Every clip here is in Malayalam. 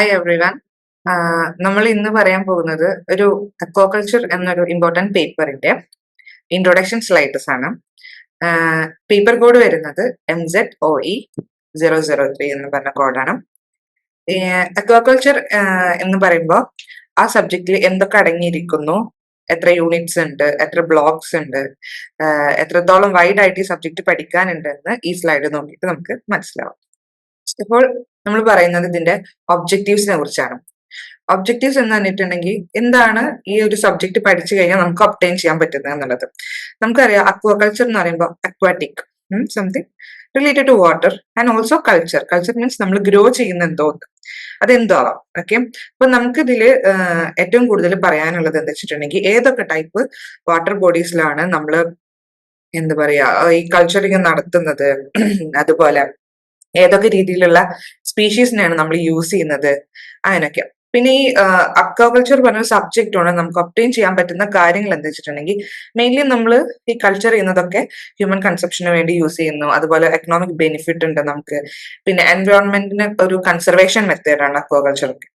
ഹായ് എവ്രിവൺ നമ്മൾ ഇന്ന് പറയാൻ പോകുന്നത് ഒരു അക്വാകൾച്ചർ എന്നൊരു ഇമ്പോർട്ടന്റ് പേപ്പറിന്റെ ഇൻട്രൊഡക്ഷൻ സ്ലൈഡ്സ് ആണ്. പേപ്പർ കോഡ് വരുന്നത് M Z O E zero zero three എന്ന് പറഞ്ഞ കോഡാണ് അക്വാകൾച്ചർ എന്ന് പറയുമ്പോൾ ആ സബ്ജക്റ്റിൽ എന്തൊക്കെ അടങ്ങിയിരിക്കുന്നു എത്ര യൂണിറ്റ്സ് ഉണ്ട് എത്ര ബ്ലോക്സ് ഉണ്ട് എത്രത്തോളം വൈഡ് ആയിട്ട് ഈ സബ്ജക്ട് പഠിക്കാനുണ്ടെന്ന് ഈ സ്ലൈഡ് നോക്കിയിട്ട് നമുക്ക് മനസ്സിലാവും. ഇപ്പോൾ നമ്മൾ പറയുന്നത് ഇതിന്റെ ഒബ്ജക്റ്റീവ്സിനെ കുറിച്ചാണ്. ഒബ്ജക്റ്റീവ്സ് എന്ന് പറഞ്ഞിട്ടുണ്ടെങ്കിൽ എന്താണ് ഈ ഒരു സബ്ജക്ട് പഠിച്ചു കഴിഞ്ഞാൽ നമുക്ക് ഒപ്റ്റൈൻ ചെയ്യാൻ പറ്റുന്നത് എന്നുള്ളത്. നമുക്കറിയാം അക്വാകൾച്ചർ എന്ന് പറയുമ്പോൾ aquatic something related to water and also culture culture means നമ്മൾ ഗ്രോ ചെയ്യുന്ന എന്തോ അതെന്തോ ആവാം ഓക്കെ അപ്പൊ നമുക്ക് ഇതിൽ ഏറ്റവും കൂടുതൽ പറയാനുള്ളത് എന്താ വെച്ചിട്ടുണ്ടെങ്കിൽ ഏതൊക്കെ ടൈപ്പ് വാട്ടർ ബോഡീസിലാണ് നമ്മൾ എന്താ പറയാ ഈ കൾച്ചറിങ് നടത്തുന്നത്. അതുപോലെ ഏതൊക്കെ രീതിയിലുള്ള സ്പീഷീസിനെയാണ് നമ്മൾ യൂസ് ചെയ്യുന്നത്? അങ്ങനെയൊക്കെ. പിന്നെ ഈ അക്വാകൾച്ചർ പറഞ്ഞ സബ്ജക്റ്റ് ആണ് നമുക്ക് ഒപ്റ്റെയിൻ ചെയ്യാൻ പറ്റുന്ന കാര്യങ്ങൾ എന്താ വെച്ചിട്ടുണ്ടെങ്കിൽ മെയിൻലി നമ്മൾ ഈ കൾച്ചർ ചെയ്യുന്നതൊക്കെ ഹ്യൂമൻ കൺസപ്ഷന് വേണ്ടി യൂസ് ചെയ്യുന്നു. അതുപോലെ എക്കണോമിക് ബെനിഫിറ്റ് ഉണ്ട് നമുക്ക്. പിന്നെ എൻവയോൺമെന്റിന് ഒരു കൺസർവേഷൻ മെത്തേഡാണ് അക്വാകൾച്ചർ ഒക്കെ.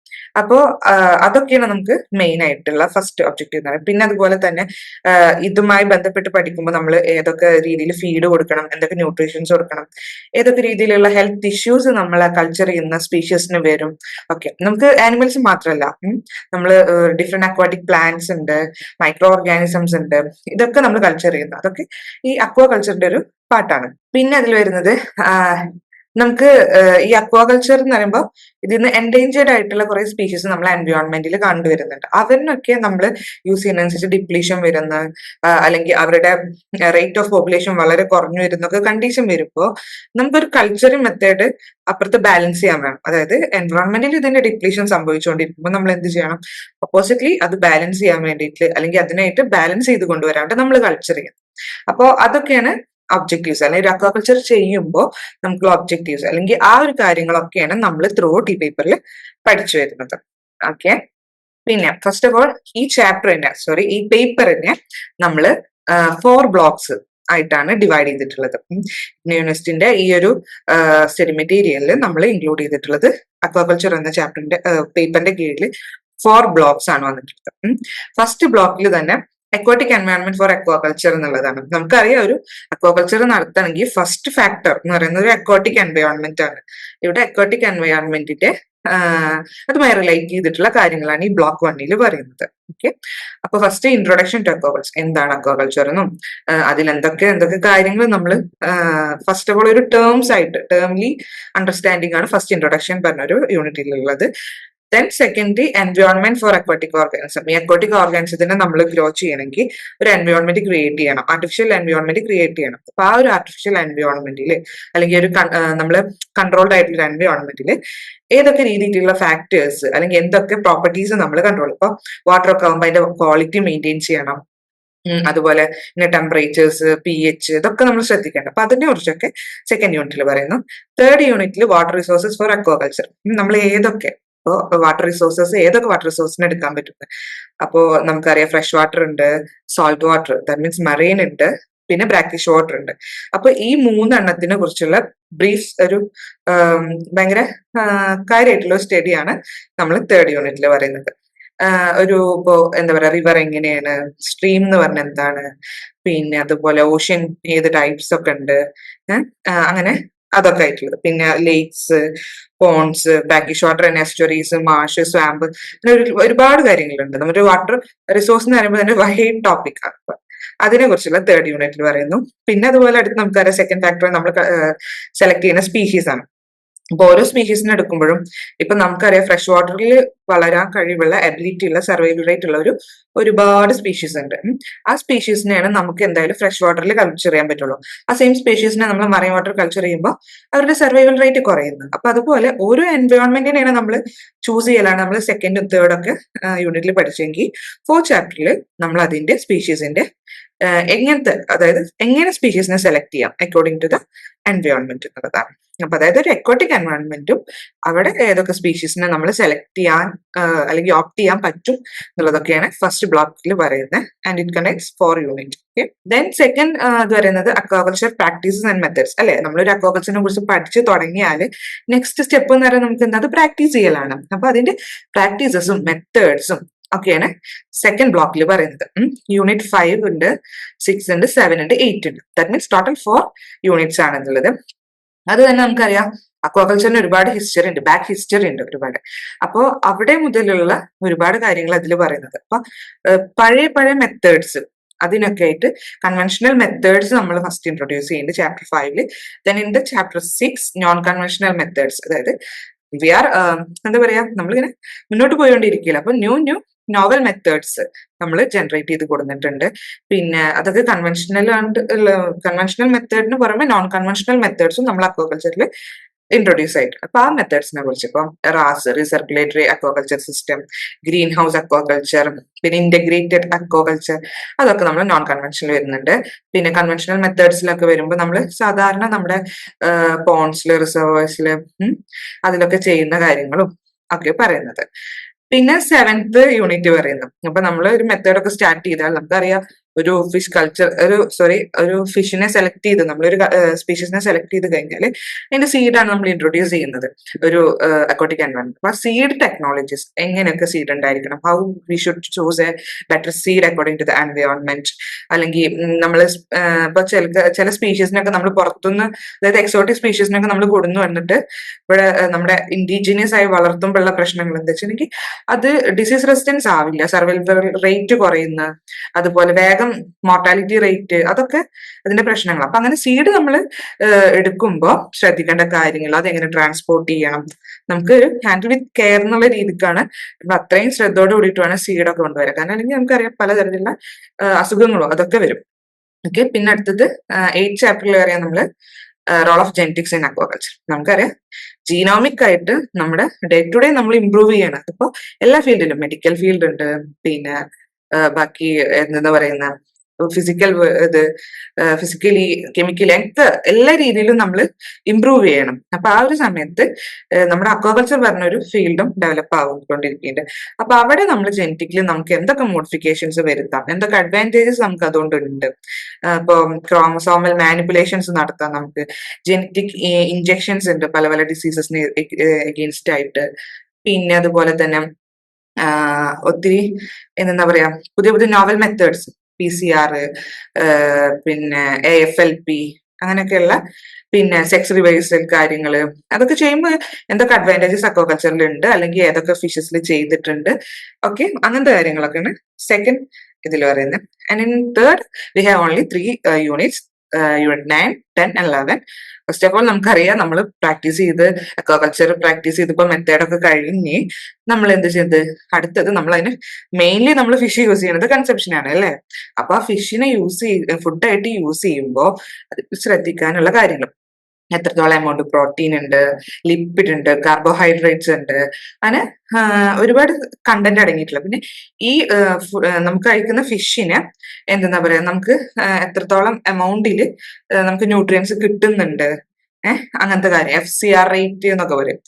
അപ്പോ അതൊക്കെയാണ് നമുക്ക് മെയിൻ ആയിട്ടുള്ള ഫസ്റ്റ് ഒബ്ജക്റ്റീവ് എന്ന് പറയുന്നത്. പിന്നെ അതുപോലെ തന്നെ ഇതുമായി ബന്ധപ്പെട്ട് പഠിക്കുമ്പോൾ നമ്മൾ ഏതൊക്കെ രീതിയിൽ ഫീഡ് കൊടുക്കണം എന്തൊക്കെ ന്യൂട്രീഷൻസ് കൊടുക്കണം ഏതൊക്കെ രീതിയിലുള്ള ഹെൽത്ത് ഇഷ്യൂസ് നമ്മൾ കൾച്ചർ ചെയ്യുന്ന സ്പീഷ്യസിന് വരും. ഓക്കെ നമുക്ക് ആനിമൽസ് മാത്രമല്ല നമ്മൾ ഡിഫറെന്റ് അക്വാറ്റിക് പ്ലാന്റ്സ് ഉണ്ട് മൈക്രോ ഓർഗാനിസംസ് ഉണ്ട് ഇതൊക്കെ നമ്മൾ കൾച്ചർ ചെയ്യുന്നു അതൊക്കെ ഈ അക്വാ കൾച്ചറിന്റെ ഒരു പാട്ടാണ് പിന്നെ അതിൽ വരുന്നത് നമുക്ക് ഈ അക്വാകൾച്ചർ എന്ന് പറയുമ്പോൾ ഇതിൽ നിന്ന് എൻഡേഞ്ചേർഡ് ആയിട്ടുള്ള കുറെ സ്പീഷീസ് നമ്മൾ എൻവയോൺമെന്റിൽ കണ്ടുവരുന്നുണ്ട്. അവരിനൊക്കെ നമ്മൾ യൂസ് ചെയ്യുന്നതനുസരിച്ച് ഡിപ്ലീഷൻ വരുന്ന അല്ലെങ്കിൽ അവരുടെ റേറ്റ് ഓഫ് പോപ്പുലേഷൻ വളരെ കുറഞ്ഞു വരുന്നൊക്കെ കണ്ടീഷൻ വരുമ്പോൾ നമുക്കൊരു കൾച്ചർ മെത്തേഡ് അപ്പുറത്ത് ബാലൻസ് ചെയ്യാൻ വേണം. അതായത് എൻവയോൺമെന്റിൽ ഇതിന്റെ ഡിപ്ലീഷൻ സംഭവിച്ചുകൊണ്ടിരിക്കുമ്പോൾ നമ്മൾ എന്ത് ചെയ്യണം? ഓപ്പോസിറ്റ്ലി അത് ബാലൻസ് ചെയ്യാൻ വേണ്ടിയിട്ട് അല്ലെങ്കിൽ അതിനായിട്ട് ബാലൻസ് ചെയ്ത് കൊണ്ടുവരാണ്ട് നമ്മൾ കൾച്ചർ ചെയ്യണം. അപ്പോൾ അതൊക്കെയാണ് ഒബ്ജക്റ്റീവ്സ് അല്ലെങ്കിൽ അക്വാകൾച്ചർ ചെയ്യുമ്പോൾ നമുക്കുള്ള ഒബ്ജക്റ്റീവ്സ് അല്ലെങ്കിൽ ആ ഒരു കാര്യങ്ങളൊക്കെയാണ് നമ്മൾ ത്രൂ ഔട്ട് ഈ പേപ്പറിൽ പഠിച്ചു വരുന്നത്. ഓക്കെ പിന്നെ ഫസ്റ്റ് ഓഫ് ഓൾ ഈ ചാപ്റ്ററിനെ സോറി ഈ പേപ്പറിനെ നമ്മൾ ഫോർ ബ്ലോക്സ് ആയിട്ടാണ് ഡിവൈഡ് ചെയ്തിട്ടുള്ളത്. യൂണിവേഴ്സിറ്റിന്റെ ഈ ഒരു സ്റ്റഡി മെറ്റീരിയലിൽ നമ്മൾ ഇൻക്ലൂഡ് ചെയ്തിട്ടുള്ളത് അക്വാകൾച്ചർ എന്ന ചാപ്റ്ററിന്റെ പേപ്പറിന്റെ കീഴിൽ ഫോർ ബ്ലോക്സ് ആണ് വന്നിട്ടുള്ളത്. ഫസ്റ്റ് ബ്ലോക്കിൽ തന്നെ അക്വാട്ടിക് എൻവയോൺമെന്റ് ഫോർ അക്വാകൾച്ചർ എന്നുള്ളതാണ്. നമുക്കറിയാം ഒരു അക്വാകൾച്ചർ നടത്തണമെങ്കിൽ ഫസ്റ്റ് ഫാക്ടർ എന്ന് പറയുന്നത് ഒരു അക്വാട്ടിക് എൻവയോൺമെന്റ് ആണ്. ഇവിടെ അക്വാട്ടിക് എൻവയോൺമെന്റിന്റെ അതുമായി റിലേറ്റ് ചെയ്തിട്ടുള്ള കാര്യങ്ങളാണ് ഈ ബ്ലോക്ക് വണ്ണിൽ പറയുന്നത്. ഓക്കെ അപ്പൊ ഫസ്റ്റ് ഇൻട്രൊഡക്ഷൻ ടു അക്വാകൾച്ചർ എന്താണ് അക്വാകൾച്ചർ എന്നും? അതിൽ എന്തൊക്കെ എന്തൊക്കെ കാര്യങ്ങൾ നമ്മൾ ഫസ്റ്റ് ഓഫ് ഓൾ ഒരു ടേംസ് ആയിട്ട് ടേംലി അണ്ടർസ്റ്റാൻഡിംഗ് ആണ് ഫസ്റ്റ് ഇൻട്രൊഡക്ഷൻ പറഞ്ഞ ഒരു യൂണിറ്റിലുള്ളത് then secondly environment for aquatic organism ഈ അക്വാട്ടിക് ഓർഗാനിസത്തിനെ നമ്മൾ ഗ്രോ ചെയ്യണമെങ്കിൽ ഒരു എൻവയോൺമെന്റ് ക്രിയേറ്റ് ചെയ്യണം. ആർട്ടിഫിഷ്യൽ എൻവയോൺമെന്റ് ക്രിയേറ്റ് ചെയ്യണം. അപ്പൊ ആ ഒരു ആർട്ടിഫിഷ്യൽ എൻവയോൺമെന്റിൽ അല്ലെങ്കിൽ ഒരു നമ്മൾ കൺട്രോൾഡ് ആയിട്ടുള്ള എൻവയോൺമെന്റിൽ ഏതൊക്കെ രീതിയിലുള്ള ഫാക്ടേഴ്സ് അല്ലെങ്കിൽ എന്തൊക്കെ പ്രോപ്പർട്ടീസ് നമ്മൾ കൺട്രോൾ ഇപ്പൊ വാട്ടർ ഒക്കെ ആകുമ്പോൾ അതിന്റെ ക്വാളിറ്റി മെയിന്റെയിൻ ചെയ്യണം. അതുപോലെ പിന്നെ ടെമ്പറേച്ചേഴ്സ് പി എച്ച് ഇതൊക്കെ നമ്മൾ ശ്രദ്ധിക്കേണ്ട. അപ്പൊ അതിനെ കുറിച്ചൊക്കെ സെക്കൻഡ് യൂണിറ്റിൽ പറയുന്നു. തേർഡ് യൂണിറ്റിൽ വാട്ടർ റിസോഴ്സസ് ഫോർ അക്വാകൾച്ചർ നമ്മൾ ഏതൊക്കെ ഇപ്പോൾ വാട്ടർ റിസോഴ്സസ് ഏതൊക്കെ വാട്ടർ റിസോഴ്സിന് എടുക്കാൻ പറ്റും? അപ്പോ നമുക്കറിയാം ഫ്രഷ് വാട്ടർ ഉണ്ട് salt water that means marine ഉണ്ട് പിന്നെ ബ്രാക്കിഷ് വാട്ടർ ഉണ്ട്. അപ്പൊ ഈ മൂന്നെണ്ണത്തിനെ കുറിച്ചുള്ള ബ്രീഫ് ഒരു ഭയങ്കര കാര്യമായിട്ടുള്ള സ്റ്റഡിയാണ് നമ്മൾ തേർഡ് യൂണിറ്റിൽ പറയുന്നത്. ഒരു ഇപ്പോ എന്താ പറയാ റിവർ എങ്ങനെയാണ് സ്ട്രീം എന്ന് പറഞ്ഞ എന്താണ്? പിന്നെ അതുപോലെ ഓഷ്യൻ ഏത് ടൈപ്സ് ഒക്കെ ഉണ്ട്? അങ്ങനെ അതൊക്കെ ആയിട്ടുള്ളത്. പിന്നെ ലേക്സ് പോൺസ് ബാക്കി ഷോട്ടർ നെസ്റ്ററീസ് മാഷ് സ്വാമ്പ് അങ്ങനെ ഒരു ഒരുപാട് കാര്യങ്ങളുണ്ട്. നമ്മുടെ വാട്ടർ റിസോഴ്സ് എന്ന് പറയുമ്പോൾ തന്നെ വൈഡ് ടോപ്പിക്. ആണ് അപ്പൊ അതിനെ കുറിച്ചുള്ള തേർഡ് യൂണിറ്റിൽ പറയുന്നു. പിന്നെ അതുപോലെ അടുത്ത് നമുക്കറിയാം സെക്കൻഡ് ഫാക്ടർ നമ്മൾ സെലക്ട് ചെയ്യുന്ന സ്പീഷീസ് ആണ് അപ്പൊ ഓരോ സ്പീഷീസിനെ എടുക്കുമ്പോഴും ഇപ്പൊ നമുക്കറിയാം ഫ്രഷ് വാട്ടറിൽ വളരാൻ കഴിവുള്ള എബിലിറ്റി ഉള്ള സർവൈവൽ റേറ്റ് ഉള്ള ഒരു ഒരുപാട് സ്പീഷീസ് ഉണ്ട്. ആ സ്പീഷീസിനെയാണ് നമുക്ക് എന്തായാലും ഫ്രഷ് വാട്ടറിൽ കൾച്ചർ ചെയ്യാൻ പറ്റുള്ളൂ. ആ സെയിം സ്പീഷീസിനെ നമ്മൾ മറൈൻ വാട്ടർ കൾച്ചർ ചെയ്യുമ്പോൾ അവരുടെ സർവൈവൽ റേറ്റ് കുറയുന്നു. അപ്പൊ അതുപോലെ ഓരോ എൻവയോൺമെന്റിനെയാണ് നമ്മൾ ചൂസ് ചെയ്യലാണ്. നമ്മൾ സെക്കൻഡും തേർഡ് ഒക്കെ യൂണിറ്റിൽ പഠിച്ചെങ്കിൽ ഫോർ ചാപ്റ്ററിൽ നമ്മൾ അതിന്റെ സ്പീഷീസിന്റെ എങ്ങനത്തെ അതായത് എങ്ങനെ സ്പീഷീസിനെ സെലക്ട് ചെയ്യാം അക്കോർഡിംഗ് ടു ദ എൻവയോൺമെന്റ് എന്നുള്ളതാണ്. അപ്പൊ അതായത് ഒരു എക്കോട്ടിക് എൻവയോൺമെന്റും അവിടെ ഏതൊക്കെ സ്പീഷീസിനെ നമ്മൾ സെലക്ട് ചെയ്യാൻ അല്ലെങ്കിൽ ഓപ്റ്റ് ചെയ്യാൻ പറ്റും എന്നുള്ളതൊക്കെയാണ് ഫസ്റ്റ് ബ്ലോക്കിൽ പറയുന്നത് and it connects four unit okay then second ഇത് പറയുന്നത് അക്വാകൾച്ചർ പ്രാക്ടീസസ് ആൻഡ് മെത്തേഡ്സ് അല്ലെ? നമ്മളൊരു അക്വാകൾച്ചറിനെ കുറിച്ച് പഠിച്ച് തുടങ്ങിയാൽ നെക്സ്റ്റ് സ്റ്റെപ്പ് എന്ന് പറയുന്നത് നമുക്ക് എന്താ പ്രാക്ടീസ് ചെയ്യലാണ്. അപ്പൊ അതിന്റെ പ്രാക്ടീസസും മെത്തേഡ്സും ഒക്കെയാണ് സെക്കൻഡ് ബ്ലോക്കിൽ പറയുന്നത്. യൂണിറ്റ് ഫൈവ് ഉണ്ട് സിക്സ് ഉണ്ട് സെവൻ ഉണ്ട് എയ്റ്റ് ഉണ്ട്. That means total four units ആണെന്നുള്ളത്. അത് തന്നെ നമുക്കറിയാം. അക്വാകൾച്ചറിന് ഒരുപാട് ഹിസ്റ്ററി ഉണ്ട് ബാക്ക് ഹിസ്റ്ററി ഉണ്ട് ഒരുപാട്. അപ്പോ അവിടെ മുതലുള്ള ഒരുപാട് കാര്യങ്ങൾ അതിൽ പറയുന്നത്. അപ്പൊ പഴയ പഴയ മെത്തേഡ്സ് അതിനൊക്കെ ആയിട്ട് കൺവെൻഷണൽ മെത്തേഡ്സ് നമ്മൾ ഫസ്റ്റ് ഇൻട്രൊഡ്യൂസ് ചെയ്യുന്നുണ്ട് ചാപ്റ്റർ ഫൈവിൽ then in the chapter six non conventional methods അതായത് വി ആർ എന്താ പറയാ നമ്മളിങ്ങനെ മുന്നോട്ട് പോയിക്കൊണ്ടിരിക്കില്ല അപ്പൊ ന്യൂ ന്യൂ നോവൽ മെത്തേഡ്സ് നമ്മൾ ജനറേറ്റ് ചെയ്ത് കൊടുത്തിട്ടുണ്ട്. പിന്നെ അതൊക്കെ കൺവെൻഷണൽ കൺവെൻഷണൽ മെത്തേഡിന് പുറമെ നോൺ കൺവെൻഷണൽ മെത്തേഡ്സും നമ്മൾ അക്വാകൾച്ചറിൽ ഇൻട്രൊഡ്യൂസ് ആയിട്ട്. അപ്പൊ ആ മെത്തേഡ്സിനെ കുറിച്ച് ഇപ്പം RAS recirculatory aquaculture system greenhouse aquaculture പിന്നെ ഇന്റഗ്രേറ്റഡ് അക്വാകൾച്ചർ അതൊക്കെ നമ്മൾ നോൺ കൺവെൻഷണൽ വരുന്നുണ്ട്. പിന്നെ കൺവെൻഷണൽ മെത്തേഡ്സിലൊക്കെ വരുമ്പോൾ നമ്മൾ സാധാരണ നമ്മുടെ പോൺസിൽ റിസർവേഴ്സിൽ അതിലൊക്കെ ചെയ്യുന്ന കാര്യങ്ങളും ഒക്കെ പറയുന്നത്. പിന്നെ സെവൻത് യൂണിറ്റ് പറയുന്നു. അപ്പൊ നമ്മൾ ഒരു മെത്തേഡ് ഒക്കെ സ്റ്റാർട്ട് ചെയ്താൽ നമുക്കറിയാം ഒരു ഫിഷ് കൾച്ചർ ഒരു സോറി ഒരു ഫിഷിനെ സെലക്ട് ചെയ്ത് നമ്മളൊരു സ്പീഷീസിനെ സെലക്ട് ചെയ്ത് കഴിഞ്ഞാൽ അതിന്റെ സീഡാണ് നമ്മൾ ഇൻട്രൊഡ്യൂസ് ചെയ്യുന്നത്. ഒരു അക്വാട്ടിക് എൻവയോൺമെന്റ് അപ്പൊ സീഡ് ടെക്നോളജീസ് എങ്ങനെയൊക്കെ സീഡ് ഉണ്ടായിരിക്കണം? How we should choose a better seed according to the environment അല്ലെങ്കിൽ നമ്മൾ ഇപ്പൊ ചില ചില സ്പീഷീസിനൊക്കെ നമ്മൾ പുറത്തുനിന്ന് അതായത് എക്സോട്ടിക് സ്പീഷീസിനൊക്കെ നമ്മൾ കൊടുന്നു വന്നിട്ട് ഇവിടെ നമ്മുടെ ഇൻഡിജിനിയസ് ആയി വളർത്തുമ്പോഴുള്ള പ്രശ്നങ്ങൾ എന്താ വെച്ചിട്ടുണ്ടെങ്കിൽ അത് ഡിസീസ് റെസിസ്റ്റൻസ് ആവില്ല. സർവൈവൽ റേറ്റ് കുറയുന്ന അതുപോലെ വേഗം മോർട്ടാലിറ്റി റേറ്റ് അതൊക്കെ അതിന്റെ പ്രശ്നങ്ങൾ അപ്പൊ അങ്ങനെ സീഡ് നമ്മൾ എടുക്കുമ്പോൾ ശ്രദ്ധിക്കേണ്ട കാര്യങ്ങൾ അതെങ്ങനെ ട്രാൻസ്പോർട്ട് ചെയ്യണം നമുക്ക് ഹാൻഡിൽ വിത്ത് കെയർ എന്നുള്ള രീതിക്കാണ് നമ്മൾ അത്രയും ശ്രദ്ധയോട് കൂടിയിട്ട് സീഡൊക്കെ കൊണ്ടുവരാൻ. കാരണം അല്ലെങ്കിൽ നമുക്കറിയാം പലതരത്തിലുള്ള അസുഖങ്ങളോ അതൊക്കെ വരും. ഓക്കെ പിന്നെ അടുത്തത് എയ്റ്റ് ചാപ്റ്ററിൽ അറിയാം നമ്മൾ role of genetics in aquaculture നമുക്കറിയാം ജീനോമിക് ആയിട്ട് നമ്മുടെ ഡേ ടു ഡേ നമ്മൾ ഇമ്പ്രൂവ് ചെയ്യണം. അതിപ്പോ എല്ലാ ഫീൽഡിലും മെഡിക്കൽ ഫീൽഡ് ഉണ്ട് പിന്നെ ബാക്കി എന്താ പറയുന്ന ഫിസിക്കൽ ഇത് ഫിസിക്കലി കെമിക്കൽ ഒക്കെ എല്ലാ രീതിയിലും നമ്മൾ ഇമ്പ്രൂവ് ചെയ്യണം. അപ്പൊ ആ ഒരു സമയത്ത് നമ്മുടെ അക്വാകൾച്ചർ പറഞ്ഞ ഒരു ഫീൽഡും ഡെവലപ്പ് ആകൊണ്ടിരിക്കുന്നുണ്ട് അപ്പൊ അവിടെ നമ്മൾ ജനറ്റിക്കലി നമുക്ക് എന്തൊക്കെ മോഡിഫിക്കേഷൻസ് വരുത്താം? എന്തൊക്കെ അഡ്വാന്റേജസ് നമുക്ക് അതുകൊണ്ട് ഉണ്ട് ഇപ്പൊ ക്രോമസോമൽ മാനിപ്പുലേഷൻസ് നടത്താം നമുക്ക്. ജനറ്റിക് ഇഞ്ചെക്ഷൻസ് ഉണ്ട്. പല പല ഡിസീസസിന് എഗെയിൻസ്റ്റ് ആയിട്ട്. പിന്നെ അതുപോലെ തന്നെ ഒത്തിരി എന്താ പറയാ പുതിയ പുതിയ novel methods P C R പിന്നെ എ എഫ് എൽ പി അങ്ങനെയൊക്കെയുള്ള പിന്നെ സെക്സ് റിവൈസൽ കാര്യങ്ങൾ അതൊക്കെ ചെയ്യുമ്പോൾ എന്തൊക്കെ അഡ്വാന്റേജസ് അക്വാകൾച്ചറിൽ ഉണ്ട് അല്ലെങ്കിൽ ഏതൊക്കെ ഫിഷസിൽ ചെയ്തിട്ടുണ്ട് ഓക്കെ അങ്ങനത്തെ കാര്യങ്ങളൊക്കെയാണ് സെക്കൻഡ് ഇതിൽ പറയുന്നത് and in third we have only three units unit nine ten and eleven first of all നമുക്കറിയാം നമ്മൾ പ്രാക്ടീസ് ചെയ്ത് അക്വാകൾച്ചർ പ്രാക്ടീസ് ചെയ്തിപ്പോൾ മെത്തേഡൊക്കെ കഴിഞ്ഞ് നമ്മൾ എന്ത് ചെയ്ത്? അടുത്തത് നമ്മൾ അതിന് മെയിൻലി നമ്മൾ ഫിഷ് യൂസ് ചെയ്യുന്നത് കൺസെപ്ഷൻ ആണ് അല്ലേ? അപ്പൊ ആ ഫിഷിനെ യൂസ് ചെയ്ത് ഫുഡായിട്ട് യൂസ് ചെയ്യുമ്പോൾ അത് ശ്രദ്ധിക്കാനുള്ള കാര്യങ്ങൾ. എത്രത്തോളം എമൗണ്ട് പ്രോട്ടീൻ ഉണ്ട് ലിപ്പിഡ് ഉണ്ട് കാർബോഹൈഡ്രേറ്റ്സ് ഉണ്ട്. അങ്ങനെ ഒരുപാട് കണ്ടന്റ് അടങ്ങിയിട്ടുള്ള. പിന്നെ ഈ നമുക്ക് കഴിക്കുന്ന ഫിഷിന് എന്തെന്നാ പറയാ നമുക്ക് എത്രത്തോളം എമൗണ്ടിൽ നമുക്ക് ന്യൂട്രിയൻസ് കിട്ടുന്നുണ്ട്. ഏഹ് അങ്ങനത്തെ കാര്യം എഫ് സി ആർ റേറ്റ് എന്നൊക്കെ പറയും.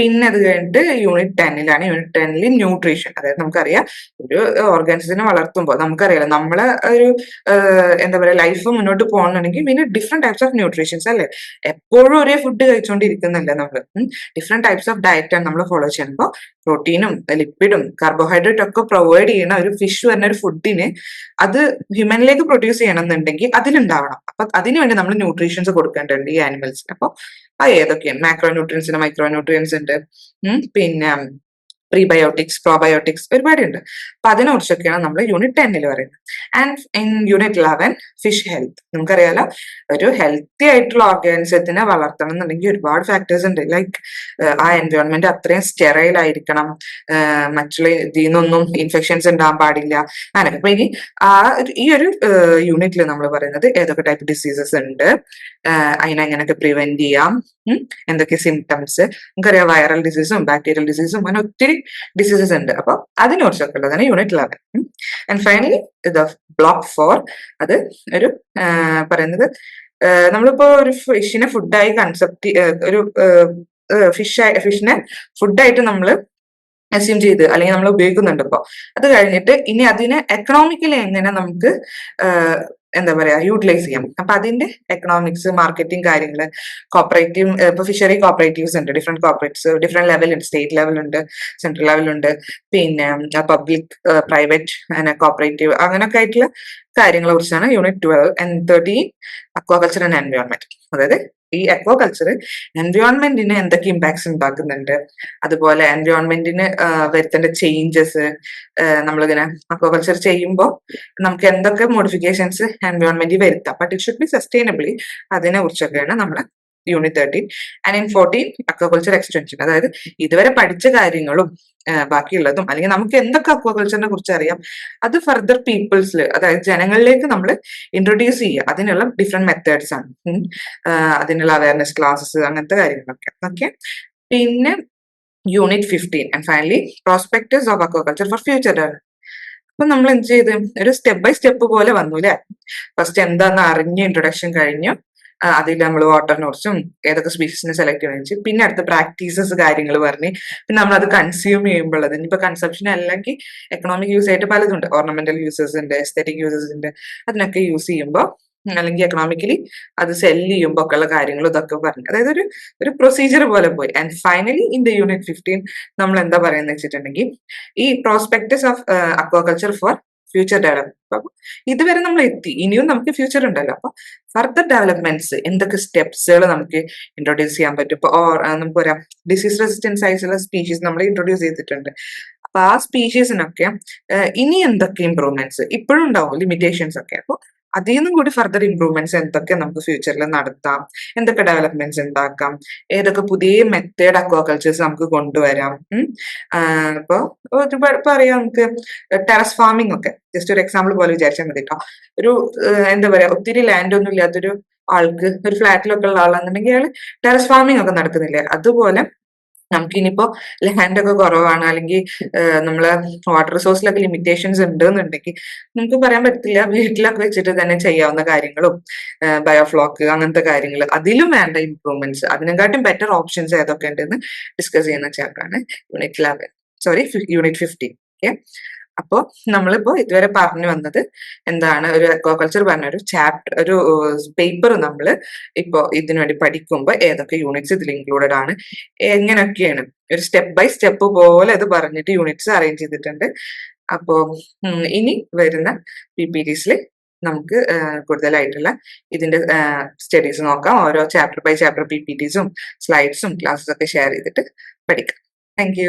പിന്നെ അത് കഴിഞ്ഞിട്ട് യൂണിറ്റ് ടെന്നിലാണ് യൂണിറ്റ് ടെന്നിൽ ന്യൂട്രീഷൻ അതായത് നമുക്കറിയാം ഒരു ഓർഗാനിസത്തിനെ വളർത്തുമ്പോൾ നമുക്കറിയാലോ നമ്മളെ ഒരു എന്താ പറയുക ലൈഫ് മുന്നോട്ട് പോകണമെന്നുണ്ടെങ്കിൽ പിന്നെ ഡിഫറെന്റ് ടൈപ്സ് ഓഫ് ന്യൂട്രീഷൻസ് അല്ലേ? എപ്പോഴും ഒരേ ഫുഡ് കഴിച്ചുകൊണ്ടിരിക്കുന്നില്ല നമ്മൾ ഡിഫറെന്റ് ടൈപ്സ് ഓഫ് ഡയറ്റ് ആണ് നമ്മൾ ഫോളോ ചെയ്യുമ്പോൾ പ്രോട്ടീനും ലിപ്പിഡും കാർബോഹൈഡ്രേറ്റ് ഒക്കെ പ്രൊവൈഡ് ചെയ്യുന്ന ഒരു ഫിഷ് വരുന്ന ഒരു ഫുഡിന് അത് ഹ്യൂമനിലേക്ക് പ്രൊഡ്യൂസ് ചെയ്യണമെന്നുണ്ടെങ്കിൽ അതിലുണ്ടാവണം. അപ്പൊ അതിനുവേണ്ടി നമ്മൾ ന്യൂട്രീഷൻസ് കൊടുക്കേണ്ടതുണ്ട് ഈ ആനിമൽസിന് അപ്പൊ ആ ഏതൊക്കെയാണ് മാക്രോ ന്യൂട്രിയൻസിന് മൈക്രോ ന്യൂട്രിയൻസ് ഉണ്ട് പിന്നെ പ്രീബയോട്ടിക്സ് പ്രോബയോട്ടിക്സ് ഒരുപാടുണ്ട്. അപ്പൊ അതിനെ കുറിച്ചൊക്കെയാണ് നമ്മൾ യൂണിറ്റ് ടെന്നിൽ പറയുന്നത്. And in unit eleven fish health നമുക്കറിയാലോ ഒരു ഹെൽത്തി ആയിട്ടുള്ള ഓർഗാനിസത്തിനെ വളർത്തണം എന്നുണ്ടെങ്കിൽ ഒരുപാട് ഫാക്ടേഴ്സ് ഉണ്ട്. ലൈക്ക് ആ എൻവയോൺമെന്റ് അത്രയും സ്റ്റെറൈൽ ആയിരിക്കണം. മറ്റുള്ള ഇതിൽ നിന്നൊന്നും ഇൻഫെക്ഷൻസ് ഉണ്ടാകാൻ പാടില്ല. അങ്ങനെ. അപ്പൊ ഇനി ആ ഈ ഒരു യൂണിറ്റിൽ നമ്മൾ പറയുന്നത് ഏതൊക്കെ ടൈപ്പ് ഡിസീസസ് ഉണ്ട്. അതിനെങ്ങനെയൊക്കെ പ്രിവെന്റ് ചെയ്യാം. എന്തൊക്കെ സിംറ്റംസ് നമുക്കറിയാം വൈറൽ ഡിസീസും ബാക്ടീരിയൽ ഡിസീസും അങ്ങനെ ഒത്തിരി ഡിസീസസ് ഉണ്ട്. അപ്പൊ അതിനെക്കുറിച്ചൊക്കെ ഉള്ളതാണ് യൂണിറ്റ് ലെവൻ ആൻഡ് ഫൈനലി ഇത് ബ്ലോക്ക് ഫോർ അത് ഒരു പറയുന്നത് നമ്മളിപ്പോ ഒരു ഫിഷിനെ ഫുഡായി കൺസെപ്റ്റ് ഒരു ഫിഷ് ഫിഷിനെ ഫുഡായിട്ട് നമ്മൾ അസ്യൂം ചെയ്ത് അല്ലെങ്കിൽ നമ്മൾ ഉപയോഗിക്കുന്നുണ്ട് ഇപ്പോൾ അത് കഴിഞ്ഞിട്ട് ഇനി അതിനെ എക്കണോമിക്കലി എങ്ങനെ നമുക്ക് എന്താ പറയാ യൂട്ടിലൈസ് ചെയ്യാം അപ്പൊ അതിന്റെ എക്കണോമിക്സ് മാർക്കറ്റിംഗ് കാര്യങ്ങൾ കോപ്പറേറ്റീവ് ഇപ്പൊ ഫിഷറി കോപ്പറേറ്റീവ്സ് ഉണ്ട്. ഡിഫറെന്റ് കോപ്പറേറ്റീവ്സ് ഡിഫറെന്റ് ലെവൽ ഉണ്ട്. സ്റ്റേറ്റ് ലെവൽ ഉണ്ട് സെൻട്രൽ ലെവൽ ഉണ്ട്. പിന്നെ പബ്ലിക് പ്രൈവറ്റ് കോപ്പറേറ്റീവ് അങ്ങനെയൊക്കെ ആയിട്ടുള്ള കാര്യങ്ങളെ കുറിച്ചാണ് unit twelve and thirteen aquaculture and environment അതായത് ഈ അക്വാകൾച്ചർ എൻവയോൺമെന്റിന് എന്തൊക്കെ ഇമ്പാക്ട്സ് ഉണ്ടാക്കുന്നുണ്ട്? അതുപോലെ എൻവയോൺമെന്റിന് വരുത്തേണ്ട ചേഞ്ചസ് നമ്മളിങ്ങനെ അക്വാകൾച്ചർ ചെയ്യുമ്പോൾ നമുക്ക് എന്തൊക്കെ മോഡിഫിക്കേഷൻസ് എൻവയോൺമെന്റിൽ വരുത്താം. But it should be sustainably അതിനെ കുറിച്ചൊക്കെയാണ് നമ്മൾ unit thirteen and in fourteen aquaculture extension അതായത് ഇതുവരെ പഠിച്ച കാര്യങ്ങളും ബാക്കിയുള്ളതും അല്ലെങ്കിൽ നമുക്ക് എന്തൊക്കെ അക്വാകൾച്ചറിനെ കുറിച്ച് അറിയാം അത് ഫർദർ പീപ്പിൾസിൽ അതായത് ജനങ്ങളിലേക്ക് നമ്മൾ ഇൻട്രൊഡ്യൂസ് ചെയ്യുക. അതിനുള്ള ഡിഫറെന്റ് മെത്തേഡ്സ് ആണ്. അതിനുള്ള അവയർനെസ് ക്ലാസ്സസ് അങ്ങനത്തെ കാര്യങ്ങളൊക്കെ. ഓക്കെ പിന്നെ unit fifteen and finally prospectives of aquaculture for future അപ്പൊ നമ്മൾ എന്ത് ചെയ്ത്? ഒരു സ്റ്റെപ്പ് ബൈ സ്റ്റെപ്പ് പോലെ വന്നു അല്ലെ ഫസ്റ്റ് എന്താന്ന് അറിഞ്ഞ് ഇൻട്രൊഡക്ഷൻ കഴിഞ്ഞു. അതിൽ നമ്മൾ വാട്ടറിനെ കുറിച്ചും ഏതൊക്കെ സ്പീഷീസിനെ സെലക്ട് ചെയ്യണമെന്ന് പിന്നെ അടുത്ത പ്രാക്ടീസസ് കാര്യങ്ങൾ പറഞ്ഞ് പിന്നെ നമ്മൾ അത് കൺസ്യൂം ചെയ്യുമ്പോൾ അത് ഇനിയിപ്പോ കൺസപ്ഷൻ അല്ലെങ്കിൽ എക്കണോമിക് യൂസ് ആയിട്ട് പലതുണ്ട്. ഓർണമെന്റൽ യൂസസ് ഉണ്ട് എസ്തെറ്റിക് യൂസസ് ഉണ്ട് അതിനൊക്കെ യൂസ് ചെയ്യുമ്പോൾ അല്ലെങ്കിൽ എക്കണോമിക്കലി അത് സെൽ ചെയ്യുമ്പോൾ ഉള്ള കാര്യങ്ങളും ഇതൊക്കെ പറഞ്ഞു. അതായത് ഒരു ഒരു പ്രൊസീജിയർ പോലെ പോയി. And finally in the unit fifteen നമ്മൾ എന്താ പറയുന്നത് വെച്ചിട്ടുണ്ടെങ്കിൽ ഈ prospectus of aquaculture for future development അപ്പൊ ഇതുവരെ നമ്മൾ എത്തി. ഇനിയും നമുക്ക് ഫ്യൂച്ചർ ഉണ്ടല്ലോ. അപ്പൊ ഫർദർ ഡെവലപ്മെന്റ്സ് എന്തൊക്കെ സ്റ്റെപ്സുകൾ നമുക്ക് ഇൻട്രൊഡ്യൂസ് ചെയ്യാൻ പറ്റും? ഇപ്പൊ നമുക്ക് പറയാം ഡിസീസ് റെസിസ്റ്റൻസ് ആയിട്ടുള്ള സ്പീഷീസ് നമ്മൾ ഇൻട്രൊഡ്യൂസ് ചെയ്തിട്ടുണ്ട്. അപ്പൊ ആ സ്പീഷീസിനൊക്കെ ഇനി എന്തൊക്കെ ഇമ്പ്രൂവ്മെന്റ്സ് ഇപ്പോഴും ഉണ്ടാവും ലിമിറ്റേഷൻസ് ഒക്കെ. അപ്പൊ അതിൽ നിന്നും കൂടി ഫർദർ ഇമ്പ്രൂവ്മെന്റ്സ് എന്തൊക്കെ നമുക്ക് ഫ്യൂച്ചറിൽ നടത്താം? എന്തൊക്കെ ഡെവലപ്മെന്റ്സ് ഉണ്ടാക്കാം? ഏതൊക്കെ പുതിയ മെത്തേഡ് അക്വാകൾച്ചേഴ്സ് നമുക്ക് കൊണ്ടുവരാം? അപ്പോൾ ഒരുപാട് പറയാം നമുക്ക്. ടെറസ് ഫാമിംഗ് ഒക്കെ. ജസ്റ്റ് ഒരു എക്സാമ്പിൾ പോലെ വിചാരിച്ചാൽ മതി കേട്ടോ ഒരു എന്താ പറയാ ഒത്തിരി ലാൻഡ് ഒന്നും ഇല്ലാത്തൊരു ആൾക്ക് ഒരു ഫ്ലാറ്റിലൊക്കെ ഉള്ള ആളാണെന്നുണ്ടെങ്കിൽ അയാൾ ടെറസ് ഫാമിംഗ് ഒക്കെ നടക്കുന്നില്ലേ? അതുപോലെ നമുക്കിനിയിപ്പോ ലാൻഡ് ഒക്കെ കുറവാണ് അല്ലെങ്കിൽ നമ്മളെ വാട്ടർ റിസോഴ്സിലൊക്കെ ലിമിറ്റേഷൻസ് ഉണ്ട് എന്നുണ്ടെങ്കിൽ നമുക്ക് പറയാൻ പറ്റില്ല വീട്ടിലൊക്കെ വെച്ചിട്ട് തന്നെ ചെയ്യാവുന്ന കാര്യങ്ങളും ബയോഫ്ലോക്ക് അങ്ങനത്തെ കാര്യങ്ങൾ അതിലും വേണ്ട ഇംപ്രൂവ്മെന്റ്സ് അതിനെക്കാട്ടും ബെറ്റർ ഓപ്ഷൻസ് ഏതൊക്കെ ഉണ്ടെന്ന് ഡിസ്കസ് ചെയ്യുന്ന ചാപ്റ്ററാണ് unit eleven sorry unit fifteen okay അപ്പോ നമ്മളിപ്പോ ഇതുവരെ പറഞ്ഞു വന്നത് എന്താണ് ഒരു അക്വാകൾച്ചർ പറഞ്ഞ ഒരു ചാപ്റ്റർ ഒരു പേപ്പർ നമ്മൾ ഇപ്പോ ഇതിനുവേണ്ടി പഠിക്കുമ്പോൾ ഏതൊക്കെ യൂണിറ്റ്സ് ഇതിൽ ഇൻക്ലൂഡഡ് ആണ് എങ്ങനെയൊക്കെയാണ് ഒരു സ്റ്റെപ്പ് ബൈ സ്റ്റെപ്പ് പോലെ ഇത് പറഞ്ഞിട്ട് യൂണിറ്റ്സ് അറേഞ്ച് ചെയ്തിട്ടുണ്ട്. അപ്പോ ഇനി വരുന്ന പി പി ഡിസിൽ നമുക്ക് കൂടുതലായിട്ടുള്ള ഇതിന്റെ സ്റ്റഡീസ് നോക്കാം. ഓരോ chapter by chapter P P ഡിസും സ്ലൈഡ്സും ക്ലാസ്സും ഒക്കെ ഷെയർ ചെയ്തിട്ട് പഠിക്കാം. താങ്ക്